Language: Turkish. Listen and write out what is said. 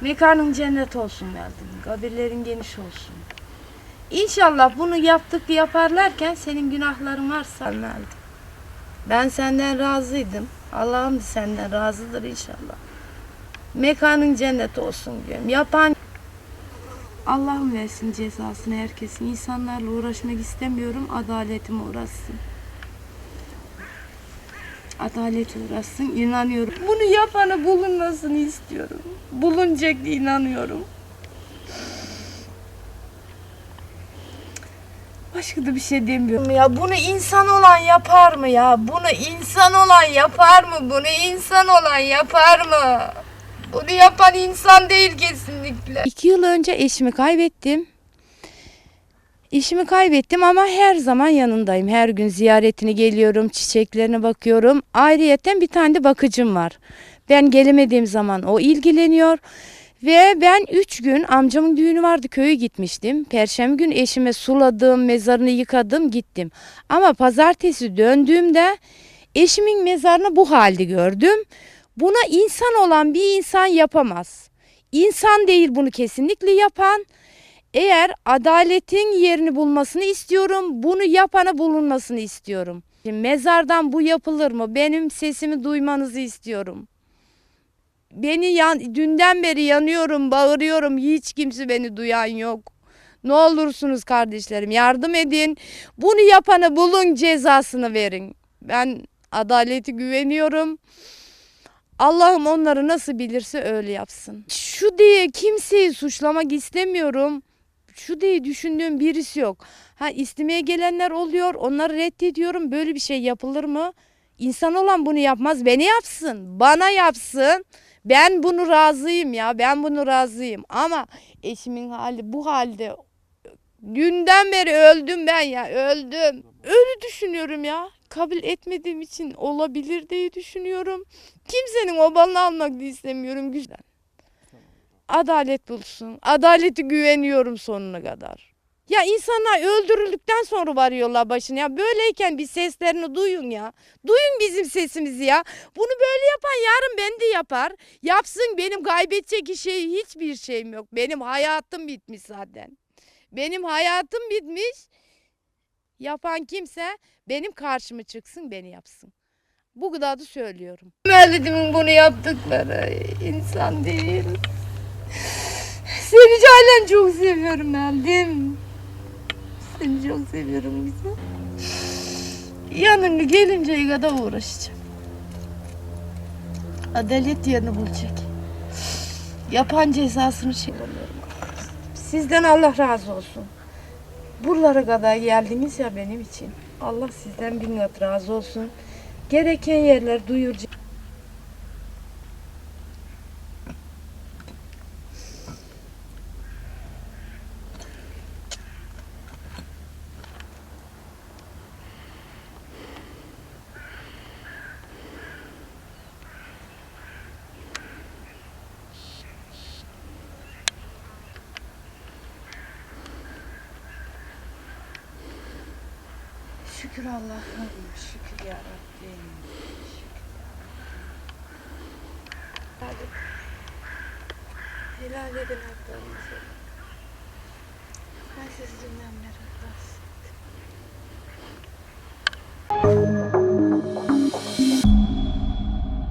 Mekanın cennet olsun verdim. Kabirlerin geniş olsun. İnşallah bunu yaptık yaparlarken senin günahların varsa Meldim. Ben senden razıydım. Allah'ım senden razıdır inşallah. Mekanın cennet olsun diyorum. Yapan Allah'ım versin cezasını herkesin. İnsanlarla uğraşmak istemiyorum. Adaletim uğraşsın. Adalet uğraşsın. inanıyorum. Bunu yapanı bulunmasını istiyorum. Bulunacak diye inanıyorum. Başka da bir şey demiyorum ya. Bunu insan olan yapar mı ya? Bunu insan olan yapar mı? Bunu insan olan yapar mı? Bunu yapan insan değil kesinlikle. İki yıl önce eşimi kaybettim. Eşimi kaybettim ama her zaman yanındayım. Her gün ziyaretine geliyorum, çiçeklerine bakıyorum. Ayrıyeten bir tane de bakıcım var. Ben gelemediğim zaman o ilgileniyor. Ve ben üç gün amcamın düğünü vardı köye gitmiştim. Perşembe gün eşime suladım, mezarını yıkadım, gittim. Ama pazartesi döndüğümde eşimin mezarını bu halde gördüm. Buna insan olan bir insan yapamaz. İnsan değil bunu kesinlikle yapan. Eğer adaletin yerini bulmasını istiyorum, bunu yapana bulunmasını istiyorum. Mezardan bu yapılır mı? Benim sesimi duymanızı istiyorum. Beni yan, dünden beri yanıyorum, bağırıyorum. Hiç kimse beni duyan yok. Ne olursunuz kardeşlerim yardım edin. Bunu yapana bulun cezasını verin. Ben adaleti güveniyorum. Allah'ım onları nasıl bilirse öyle yapsın. Şu diye kimseyi suçlamak istemiyorum. Şu diye düşündüğüm birisi yok. Ha istemeye gelenler oluyor. Onları reddediyorum. Böyle bir şey yapılır mı? İnsan olan bunu yapmaz. Beni yapsın. Bana yapsın. Ben bunu razıyım ya. Ben bunu razıyım. Ama eşimin hali bu halde dünden beri öldüm ben ya. Öldüm. Öyle düşünüyorum ya. Kabul etmediğim için olabilir diye düşünüyorum. Kimsenin obalını almak da istemiyorum güçten. Adalet bulsun. Adaleti güveniyorum sonuna kadar. Ya insanlar öldürüldükten sonra varıyorlar başına. Ya böyleyken bir seslerini duyun ya. Duyun bizim sesimizi ya. Bunu böyle yapan yarın ben de yapar. Yapsın benim kaybedecek şey hiçbir şeyim yok. Benim hayatım bitmiş zaten. Benim hayatım bitmiş. Yapan kimse benim karşıma çıksın beni yapsın. Bu kadar da söylüyorum. Melodimin bunu yaptıkları insan değil. Seni halen çok seviyorum Meldim. Seni çok seviyorum güzel. Yanına gelinceye kadar uğraşacağım. Adalet yerini bulacak. Yapan cezasını çekemiyorum. Sizden Allah razı olsun. Buralara kadar geldiniz ya benim için. Allah sizden bin kat razı olsun. Gereken yerler duyuracak. Şükür Allah'ım. Şükür ya Rabbim. Şükür Helal edin haklarınızı. Ben sizi beri razı.